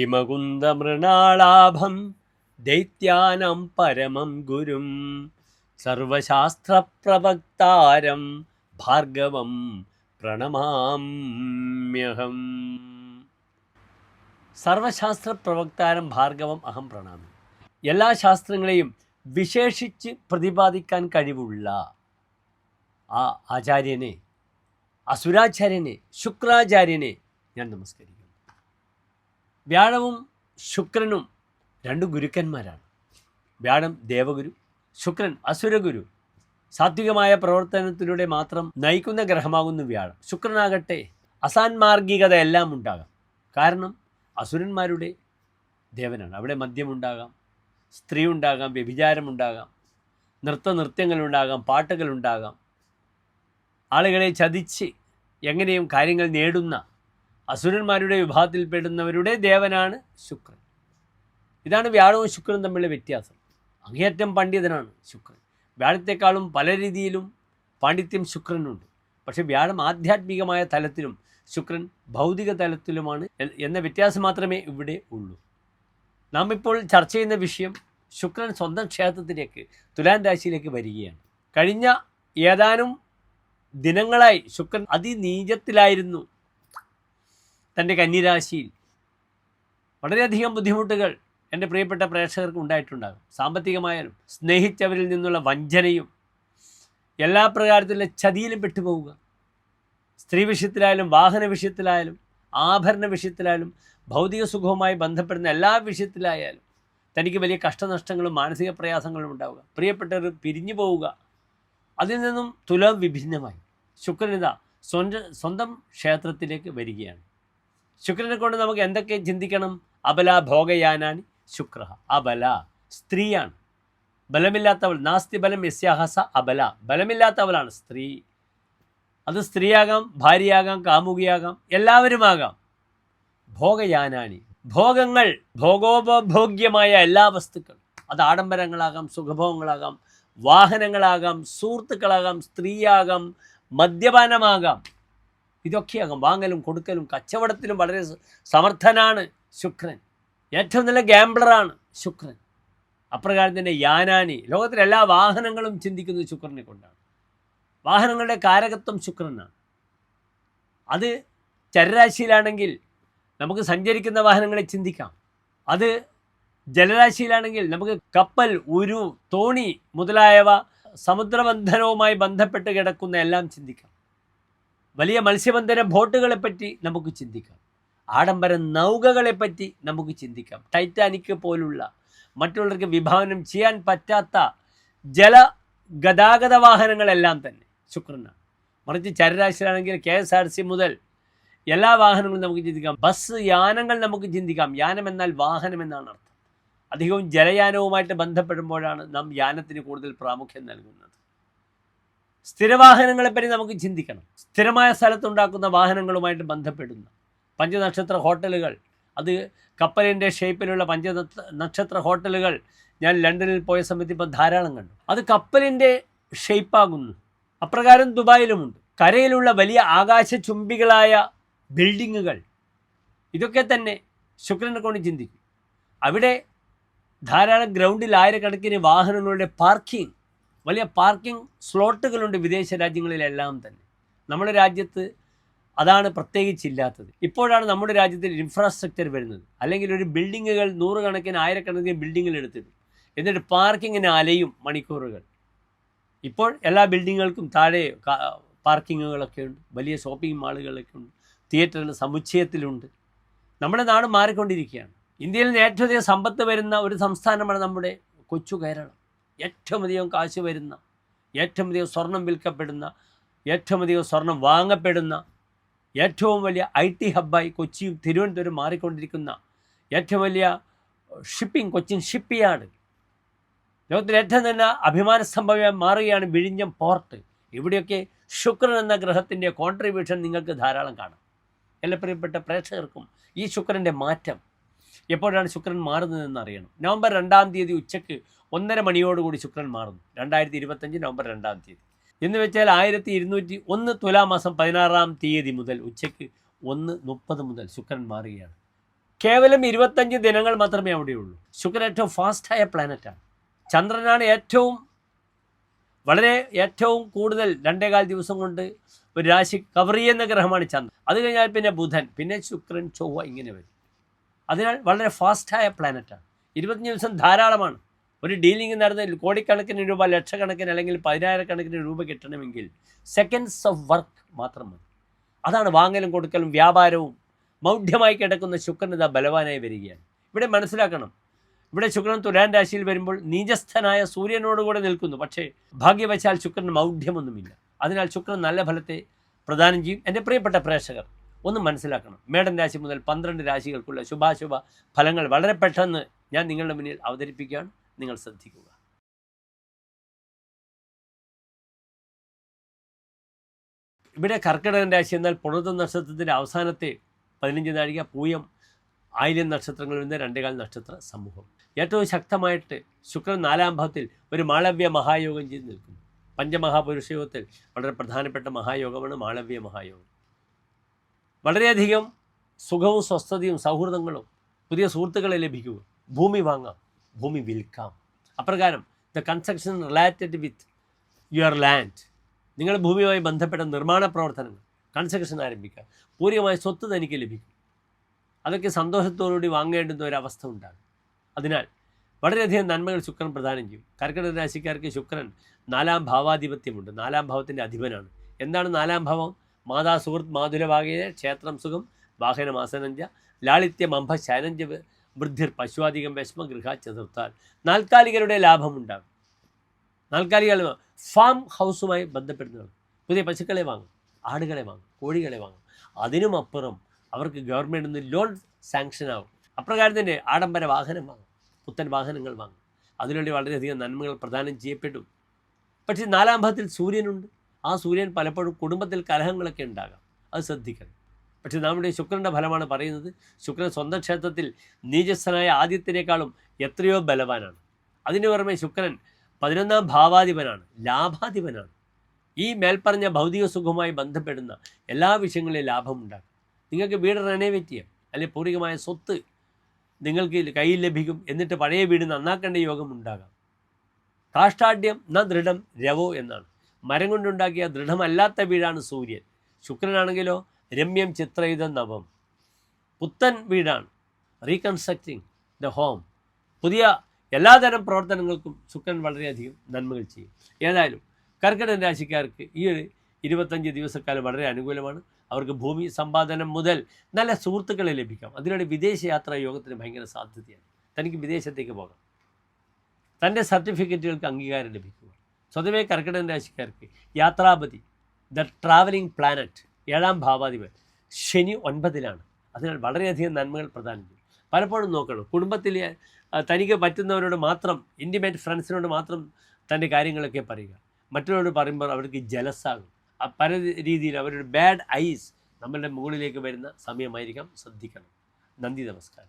ഹിമകുന്ദമൃണാളാഭം ദൈത്യാനം പരമം ഗുരും സർവശാസ്ത്രപ്രവക്താരം ഭാർഗവം പ്രണമാമ്യഹം. സർവശാസ്ത്ര പ്രവക്താരം ഭാർഗവം അഹം പ്രണാമി. എല്ലാ ശാസ്ത്രങ്ങളെയും വിശേഷിച്ച് പ്രതിപാദിക്കാൻ കഴിവുള്ള ആ ആചാര്യനെ അസുരാചാര്യനെ ശുക്രാചാര്യനെ ഞാൻ നമസ്കരിക്കുന്നു. വ്യാഴവും ശുക്രനും രണ്ട് ഗുരുക്കന്മാരാണ്. വ്യാഴം ദേവഗുരു ശുക്രൻ അസുരഗുരു. സാത്വികമായ പ്രവർത്തനത്തിലൂടെ മാത്രം നയിക്കുന്ന ഗ്രഹമാകുന്നു വ്യാഴം. ശുക്രനാകട്ടെ അസാൻമാർഗികത എല്ലാം ഉണ്ടാകാം. കാരണം അസുരന്മാരുടെ ദേവനാണ്. അവിടെ മദ്യമുണ്ടാകാം സ്ത്രീ ഉണ്ടാകാം വ്യഭിചാരമുണ്ടാകാം നൃത്ത നൃത്യങ്ങളുണ്ടാകാം പാട്ടുകളുണ്ടാകാം. ആളുകളെ ചതിച്ച് എങ്ങനെയും കാര്യങ്ങൾ നേടുന്ന അസുരന്മാരുടെ വിഭാഗത്തിൽപ്പെടുന്നവരുടെ ദേവനാണ് ശുക്രൻ. ഇതാണ് വ്യാഴവും ശുക്രനും തമ്മിലുള്ള വ്യത്യാസം. അങ്ങേയറ്റം പണ്ഡിതനാണ് ശുക്രൻ. വ്യാഴത്തെക്കാളും പല രീതിയിലും പാണ്ഡിത്യം ശുക്രനുണ്ട്. പക്ഷേ വ്യാഴം ആധ്യാത്മികമായ തലത്തിലും ശുക്രൻ ഭൗതിക തലത്തിലുമാണ് എന്ന വ്യത്യാസം മാത്രമേ ഇവിടെ ഉള്ളൂ. നാം ഇപ്പോൾ ചർച്ച ചെയ്യുന്ന വിഷയം ശുക്രൻ സ്വന്തം ക്ഷേത്രത്തിലേക്ക് തുലാൻ രാശിയിലേക്ക് വരികയാണ്. കഴിഞ്ഞ ഏതാനും ദിനങ്ങളായി ശുക്രൻ അതിനീചത്തിലായിരുന്നു. തന്റെ കന്നിരാശിയിൽ വളരെയധികം ബുദ്ധിമുട്ടുകൾ എന്റെ പ്രിയപ്പെട്ട പ്രേക്ഷകർക്ക് ഉണ്ടായിട്ടുണ്ടാകും. സാമ്പത്തികമായാലും സ്നേഹിച്ചവരിൽ നിന്നുള്ള വഞ്ചനയും എല്ലാ പ്രകാരത്തിലുള്ള ചതിയിലും പെട്ടുപോവുക. സ്ത്രീ വിഷയത്തിലായാലും വാഹന വിഷയത്തിലായാലും ആഭരണ വിഷയത്തിലായാലും ഭൗതിക സുഖവുമായി ബന്ധപ്പെടുന്ന എല്ലാ വിഷയത്തിലായാലും തനിക്ക് വലിയ കഷ്ടനഷ്ടങ്ങളും മാനസിക പ്രയാസങ്ങളും ഉണ്ടാവുക. പ്രിയപ്പെട്ടവർ പിരിഞ്ഞു പോവുക. അതിൽ നിന്നും തുലം വിഭിന്നമായി. ശുക്രനിത സ്വന്തം സ്വന്തം ക്ഷേത്രത്തിലേക്ക് വരികയാണ്. ശുക്രനെ കൊണ്ട് നമുക്ക് എന്തൊക്കെ ചിന്തിക്കണം? അബല ഭോഗയാനാനി ശുക്ര അബല സ്ത്രീയാണ്. ബലമില്ലാത്തവൾ നാസ്തി ബലം യസ്യാഹസ അബല. ബലമില്ലാത്തവളാണ് സ്ത്രീ. അത് സ്ത്രീയാകാം ഭാര്യയാകാം കാമുകിയാകാം എല്ലാവരുമാകാം. ഭോഗയാനാനി. ഭോഗങ്ങൾ ഭോഗോപഭോഗ്യമായ എല്ലാ വസ്തുക്കളും. അത് ആഡംബരങ്ങളാകാം സുഖഭോഗങ്ങളാകാം വാഹനങ്ങളാകാം സുഹൃത്തുക്കളാകാം സ്ത്രീയാകാം മദ്യപാനമാകാം. ഇതൊക്കെയാകാം വാങ്ങലും കൊടുക്കലും കച്ചവടത്തിലും വളരെ സമർത്ഥനാണ് ശുക്രൻ. ഏറ്റവും നല്ല ഗാംബ്ലറാണ് ശുക്രൻ. അപ്രകാരം തന്നെ യാനാനി. ലോകത്തിലെ എല്ലാ വാഹനങ്ങളും ചിന്തിക്കുന്നത് ശുക്രനെ കൊണ്ടാണ്. വാഹനങ്ങളുടെ കാരകത്വം ശുക്രനാണ്. അത് ചരരാശിയിലാണെങ്കിൽ നമുക്ക് സഞ്ചരിക്കുന്ന വാഹനങ്ങളെ ചിന്തിക്കാം. അത് ജലരാശിയിലാണെങ്കിൽ നമുക്ക് കപ്പൽ ഉരു തോണി മുതലായവ സമുദ്രബന്ധനവുമായി ബന്ധപ്പെട്ട് കിടക്കുന്ന എല്ലാം ചിന്തിക്കാം. വലിയ മത്സ്യബന്ധന ബോട്ടുകളെ പറ്റി നമുക്ക് ചിന്തിക്കാം. ആഡംബര നൗകകളെപ്പറ്റി നമുക്ക് ചിന്തിക്കാം. ടൈറ്റാനിക് പോലുള്ള മറ്റുള്ളവർക്ക് വിഭാവനം ചെയ്യാൻ പറ്റാത്ത ജല ഗതാഗത വാഹനങ്ങളെല്ലാം തന്നെ. ശുക്രനാണ്. മറിച്ച് ചരരാശിയിലാണെങ്കിൽ കെ എസ് ആർ സി മുതൽ എല്ലാ വാഹനങ്ങളും നമുക്ക് ചിന്തിക്കാം. ബസ് യാനങ്ങൾ നമുക്ക് ചിന്തിക്കാം. യാനം എന്നാൽ വാഹനം എന്നാണ് അർത്ഥം. അധികവും ജലയാനവുമായിട്ട് ബന്ധപ്പെടുമ്പോഴാണ് നാം യാനത്തിന് കൂടുതൽ പ്രാമുഖ്യം നൽകുന്നത്. സ്ഥിരവാഹനങ്ങളെപ്പറ്റി നമുക്ക് ചിന്തിക്കണം. സ്ഥിരമായ സ്ഥലത്തുണ്ടാക്കുന്ന വാഹനങ്ങളുമായിട്ട് ബന്ധപ്പെടുന്ന. പഞ്ചനക്ഷത്ര ഹോട്ടലുകൾ അത് കപ്പലിന്റെ ഷേപ്പിലുള്ള പഞ്ച നക്ഷത്ര ഹോട്ടലുകൾ ഞാൻ ലണ്ടനിൽ പോയ സമയത്ത് ഇപ്പം ധാരാളം കണ്ടു. അത് കപ്പലിന്റെ ഷേപ്പാകുന്നു. അപ്രകാരം ദുബായിലുമുണ്ട്. കരയിലുള്ള വലിയ ആകാശ ചുംബികളായ ബിൽഡിങ്ങുകൾ. ഇതൊക്കെ തന്നെ ശുക്രനെ കൊണ്ട് ചിന്തിക്കും. അവിടെ ധാരാളം ഗ്രൗണ്ടിൽ ആയിരക്കണക്കിന് വാഹനങ്ങളുടെ പാർക്കിംഗ് വലിയ പാർക്കിംഗ് സ്ലോട്ടുകളുണ്ട് വിദേശ രാജ്യങ്ങളിലെല്ലാം തന്നെ. നമ്മുടെ രാജ്യത്ത് അതാണ് പ്രത്യേകിച്ചില്ലാത്തത്. ഇപ്പോഴാണ് നമ്മുടെ രാജ്യത്തിൽ ഇൻഫ്രാസ്ട്രക്ചർ വരുന്നത്. അല്ലെങ്കിൽ ഒരു ബിൽഡിങ്ങുകൾ നൂറുകണക്കിന് ആയിരക്കണക്കിന് ബിൽഡിങ്ങുകൾ എടുത്തിട്ട് എന്നിട്ട് പാർക്കിങ്ങിന് അലയും മണിക്കൂറുകൾ. ഇപ്പോൾ എല്ലാ ബിൽഡിങ്ങുകൾക്കും താഴെ പാർക്കിങ്ങുകളൊക്കെ ഉണ്ട്. വലിയ ഷോപ്പിംഗ് മാളുകളൊക്കെ ഉണ്ട്. തിയേറ്ററിന് സമുച്ചയത്തിലുണ്ട്. നമ്മുടെ നാട് മാറിക്കൊണ്ടിരിക്കുകയാണ്. ഇന്ത്യയിൽ ഏറ്റവും അധികം സമ്പത്ത് വരുന്ന ഒരു സംസ്ഥാനമാണ് നമ്മുടെ കൊച്ചു കേരളം. ഏറ്റവും അധികം കാശ് വരുന്ന ഏറ്റവും അധികം സ്വർണം വിൽക്കപ്പെടുന്ന ഏറ്റവും അധികം സ്വർണം വാങ്ങപ്പെടുന്ന ഏറ്റവും വലിയ ഐ ടി ഹബ്ബായി കൊച്ചിയും തിരുവനന്തപുരം മാറിക്കൊണ്ടിരിക്കുന്ന ഏറ്റവും വലിയ ഷിപ്പിംഗ് കൊച്ചിൻ ഷിപ്പ് യാർഡ് ലോകത്തിലെ ഏറ്റവും തന്നെ അഭിമാന സംഭവമായി മാറുകയാണ് വിഴിഞ്ഞം പോർട്ട്. ഇവിടെയൊക്കെ ശുക്രൻ എന്ന ഗ്രഹത്തിന്റെ കോൺട്രിബ്യൂഷൻ നിങ്ങൾക്ക് ധാരാളം കാണാം. എല്ലാ പ്രിയപ്പെട്ട പ്രേക്ഷകർക്കും ഈ ശുക്രന്റെ മാറ്റം എപ്പോഴാണ് ശുക്രൻ മാറുന്നതെന്ന് അറിയണം. നവംബർ രണ്ടാം തീയതി ഉച്ചയ്ക്ക് ഒന്നര മണിയോടുകൂടി ശുക്രൻ മാറുന്നു. രണ്ടായിരത്തി ഇരുപത്തഞ്ച് നവംബർ രണ്ടാം തീയതി. എന്ന് വെച്ചാൽ ആയിരത്തി ഇരുന്നൂറ്റി ഒന്ന് തുലാമാസം പതിനാറാം തീയതി മുതൽ ഉച്ചയ്ക്ക് ഒന്ന് മുപ്പത് മുതൽ ശുക്രൻ മാറുകയാണ്. കേവലം ഇരുപത്തഞ്ച് ദിനങ്ങൾ മാത്രമേ അവിടെയുള്ളൂ. ശുക്രൻ ഏറ്റവും ഫാസ്റ്റായ പ്ലാനറ്റാണ്. ചന്ദ്രനാണ് ഏറ്റവും വളരെ ഏറ്റവും കൂടുതൽ രണ്ടേകാൽ ദിവസം കൊണ്ട് ഒരു രാശി കവർ ചെയ്യുന്ന ഗ്രഹമാണ് ചന്ദ്രൻ. അത് കഴിഞ്ഞാൽ പിന്നെ ബുധൻ പിന്നെ ശുക്രൻ ചൊവ്വ ഇങ്ങനെ വരും. അതിനാൽ വളരെ ഫാസ്റ്റായ പ്ലാനറ്റാണ്. ഇരുപത്തഞ്ച് ദിവസം ധാരാളമാണ്. ഒരു ഡീലിംഗ് നടന്ന കോടിക്കണക്കിന് രൂപ ലക്ഷക്കണക്കിന് അല്ലെങ്കിൽ പതിനായിരക്കണക്കിന് രൂപ കിട്ടണമെങ്കിൽ സെക്കൻഡ്സ് ഓഫ് വർക്ക് മാത്രം മതി. അതാണ് വാങ്ങലും കൊടുക്കലും വ്യാപാരവും. മൗഢ്യമായി കിടക്കുന്ന ശുക്രൻ ഇതാ ബലവാനായി വരികയാണ്. ഇവിടെ മനസ്സിലാക്കണം. ഇവിടെ ശുക്രൻ തുലാൻ രാശിയിൽ വരുമ്പോൾ നീചസ്ഥനായ സൂര്യനോടുകൂടെ നിൽക്കുന്നു. പക്ഷേ ഭാഗ്യവശാൽ ശുക്രൻ മൗഢ്യമൊന്നുമില്ല. അതിനാൽ ശുക്രൻ നല്ല ഫലത്തെ പ്രദാനം ചെയ്യും. എന്റെ പ്രിയപ്പെട്ട പ്രേക്ഷകർ ഒന്ന് മനസ്സിലാക്കണം. മേടൻ രാശി മുതൽ പന്ത്രണ്ട് രാശികൾക്കുള്ള ശുഭാശുഭ ഫലങ്ങൾ വളരെ പെട്ടെന്ന് ഞാൻ നിങ്ങളുടെ മുന്നിൽ അവതരിപ്പിക്കുകയാണ് നിങ്ങൾ ശ്രദ്ധിക്കുക. ഇവിടെ കർക്കിടകൻ രാശി എന്നാൽ പുണർത്ത നക്ഷത്രത്തിന്റെ അവസാനത്തെ പതിനഞ്ച് നാഴിക പൂയം ആയിരം നക്ഷത്രങ്ങളിൽ നിന്ന് രണ്ടേകാൽ നക്ഷത്ര സമൂഹം. ഏറ്റവും ശക്തമായിട്ട് ശുക്രൻ നാലാം ഭാവത്തിൽ ഒരു മാളവ്യ മഹായോഗം ചെയ്ത് നിൽക്കുന്നു. പഞ്ചമഹാപുരുഷയോഗത്തിൽ വളരെ പ്രധാനപ്പെട്ട മഹായോഗമാണ് മാളവ്യ മഹായോഗം. വളരെയധികം സുഖവും സ്വസ്ഥതയും സൗഹൃദങ്ങളും പുതിയ സുഹൃത്തുക്കളെ ലഭിക്കുക ഭൂമി വാങ്ങാം ഭൂമി വിൽക്കാം. അപ്രകാരം the construction related with your land നിങ്ങൾ ഭൂമിയുമായി ബന്ധപ്പെട്ട നിർമ്മാണ പ്രവർത്തനങ്ങൾ കൺസ്ട്രക്ഷൻ ആരംഭിക്കുക. പൂർണമായ സ്വത്ത് തനിക്ക് ലഭിക്കും. അതൊക്കെ സന്തോഷത്തോടുകൂടി വാങ്ങേണ്ടുന്ന ഒരവസ്ഥ ഉണ്ടാകും. അതിനാൽ വളരെയധികം നന്മകൾ ശുക്രൻ പ്രദാനം ചെയ്യും. കർക്കിടക രാശിക്കാർക്ക് ശുക്രൻ നാലാം ഭാവാധിപത്യമുണ്ട്. നാലാം ഭാവത്തിന്റെ അധിപനാണ്. എന്താണ് നാലാം ഭാവം? മാതാ സുഹൃത്ത് മാധുരഭാഗയെ ക്ഷേത്രം സുഖം വാഹനം വാഹനമാസനഞ്ച ലാളിത്യം അംഭ ശൈനഞ്ച വൃദ്ധിർ പശുവാധികം വിഷമ ഗൃഹ ചതുർത്ഥാൽ. നാൽക്കാലികരുടെ ലാഭമുണ്ടാകും. നാൽക്കാലികൾ ഫാം ഹൗസുമായി ബന്ധപ്പെടുന്നവർ. പുതിയ പശുക്കളെ വാങ്ങും ആടുകളെ വാങ്ങും കോഴികളെ വാങ്ങും. അതിനുമപ്പുറം അവർക്ക് ഗവൺമെന്റ് നിന്ന് ലോൺ സാങ്ഷൻ ആവും. അപ്രകാരം തന്നെ ആഡംബര വാഹനം വാങ്ങും പുത്തൻ വാഹനങ്ങൾ വാങ്ങും. അതിനുവേണ്ടി വളരെയധികം നന്മകൾ പ്രദാനം ചെയ്യപ്പെട്ടു. പക്ഷേ നാലാം ഭാഗത്തിൽ സൂര്യനുണ്ട്. ആ സൂര്യൻ പലപ്പോഴും കുടുംബത്തിൽ കലഹങ്ങളൊക്കെ ഉണ്ടാകാം. അത് ശ്രദ്ധിക്കണം. പക്ഷേ നമ്മുടെ ശുക്രന്റെ ഫലമാണ് പറയുന്നത്. ശുക്രൻ സ്വന്തം ക്ഷേത്രത്തിൽ നീചസ്ഥനായ ആദ്യത്തിനേക്കാളും എത്രയോ ബലവാനാണ്. അതിന് പുറമെ ശുക്രൻ പതിനൊന്നാം ഭാവാധിപനാണ് ലാഭാധിപനാണ്. ഈ മേൽപ്പറഞ്ഞ ഭൗതിക സുഖവുമായി ബന്ധപ്പെടുന്ന എല്ലാ വിഷയങ്ങളിലും ലാഭമുണ്ടാകും നിങ്ങൾക്ക് വീട് റെനോവേറ്റ് ചെയ്യാം. അല്ലെങ്കിൽ പൂർവികമായ സ്വത്ത് നിങ്ങൾക്ക് കയ്യിൽ ലഭിക്കും. എന്നിട്ട് പഴയ വീട് നന്നാക്കേണ്ട യോഗം ഉണ്ടാകാം. കാഷ്ടാഢ്യം ന ദൃഢം രവോ എന്നാണ്. മരം കൊണ്ടുണ്ടാക്കിയ ദൃഢമല്ലാത്ത വീടാണ് സൂര്യൻ. ശുക്രനാണെങ്കിലോ രമ്യം ചിത്രയുത നവം. പുത്തൻ വീടാണ്. Reconstructing the home. പുതിയ എല്ലാതരം പ്രവർത്തനങ്ങൾക്കും ശുക്രൻ വളരെയധികം നന്മകൾ ചെയ്യും. ഏതായാലും കർക്കിടക രാശിക്കാർക്ക് ഈ ഒരു ഇരുപത്തഞ്ച് ദിവസക്കാലം വളരെ അനുകൂലമാണ്. അവർക്ക് ഭൂമി സമ്പാദനം മുതൽ നല്ല സുഹൃത്തുക്കളെ ലഭിക്കാം. അതിലൂടെ വിദേശയാത്ര യോഗത്തിന് ഭയങ്കര സാധ്യതയാണ്. തനിക്ക് വിദേശത്തേക്ക് പോകാം. തന്റെ സർട്ടിഫിക്കറ്റുകൾക്ക് അംഗീകാരം ലഭിക്കുക സ്വതവേ കർക്കിടക രാശിക്കാർക്ക് യാത്രാപതി ദ ട്രാവലിംഗ് പ്ലാനറ്റ് ഏഴാം ഭാവാധിപൻ ശനി ഒൻപതിലാണ്. അതിനാൽ വളരെയധികം നന്മകൾ പ്രദാനം ചെയ്യും പലപ്പോഴും നോക്കണം കുടുംബത്തിൽ തനിക്ക് പറ്റുന്നവരോട് മാത്രം ഇന്റിമേറ്റ് ഫ്രണ്ട്സിനോട് മാത്രം തന്റെ കാര്യങ്ങളൊക്കെ പറയുക. മറ്റുള്ളവരോട് പറയുമ്പോൾ അവർക്ക് ജലസാകും പല രീതിയിൽ അവരുടെ ബാഡ് ഐസ് നമ്മളുടെ മുകളിലേക്ക് വരുന്ന സമയമായിരിക്കാം. ശ്രദ്ധിക്കണം. നന്ദി നമസ്കാരം.